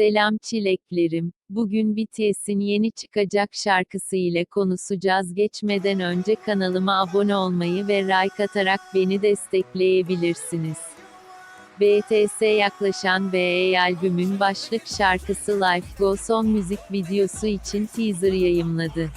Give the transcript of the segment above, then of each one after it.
Selam çileklerim. Bugün BTS'in yeni çıkacak şarkısı ile konuşacağız. Geçmeden önce kanalıma abone olmayı ve like atarak beni destekleyebilirsiniz. BTS yaklaşan BE albümün başlık şarkısı Life Goes On müzik videosu için teaser yayımladı.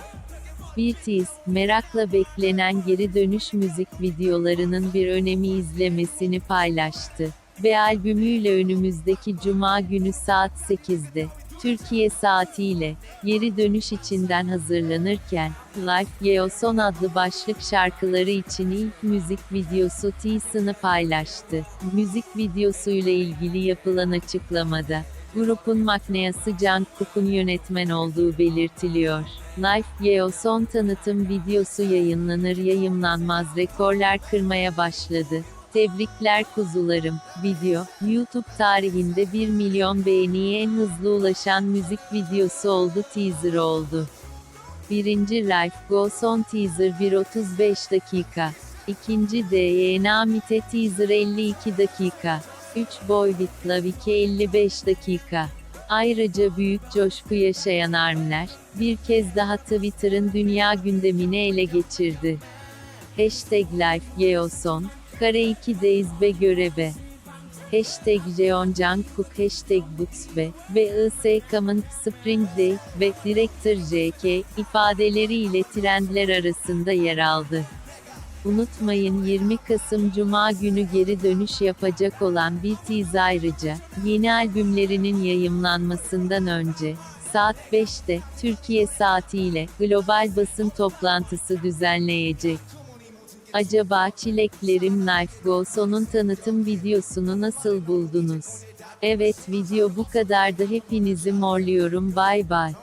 BTS, merakla beklenen geri dönüş müzik videolarının bir önemi izlemesini paylaştı. Ve albümüyle önümüzdeki cuma günü saat 8'de, Türkiye saatiyle, geri dönüş içinden hazırlanırken, Life Yeo Son adlı başlık şarkıları için ilk müzik videosu teaser'ını paylaştı. Müzik videosuyla ilgili yapılan açıklamada, Grubun makneyası Jungkook'un yönetmen olduğu belirtiliyor. Life Yeo son tanıtım videosu yayınlanır yayımlanmaz rekorlar kırmaya başladı. Tebrikler kuzularım. Video, YouTube tarihinde 1 milyon beğeniye en hızlı ulaşan müzik videosu oldu teaser oldu. Birinci Life Goes On teaser 1.35 dakika. İkinci DNA Mite teaser 52 dakika. 3 Boy With Love 2 55 dakika. Ayrıca büyük coşku yaşayan ARM'ler, bir kez daha Twitter'ın dünya gündemini ele geçirdi. Hashtag Life Yeoson, kare 2 Days ve görebe. Hashtag Jeon Jungkook Hashtag Butsbe ve IS Coming Spring Day ve Director JK ifadeleriyle trendler arasında yer aldı. Unutmayın 20 Kasım Cuma günü geri dönüş yapacak olan BTS ayrıca, yeni albümlerinin yayımlanmasından önce, saat 5'te, Türkiye saatiyle, global basın toplantısı düzenleyecek. Acaba çileklerim Knife Go Son'un tanıtım videosunu nasıl buldunuz? Evet video bu kadardı hepinizi morluyorum bay bay.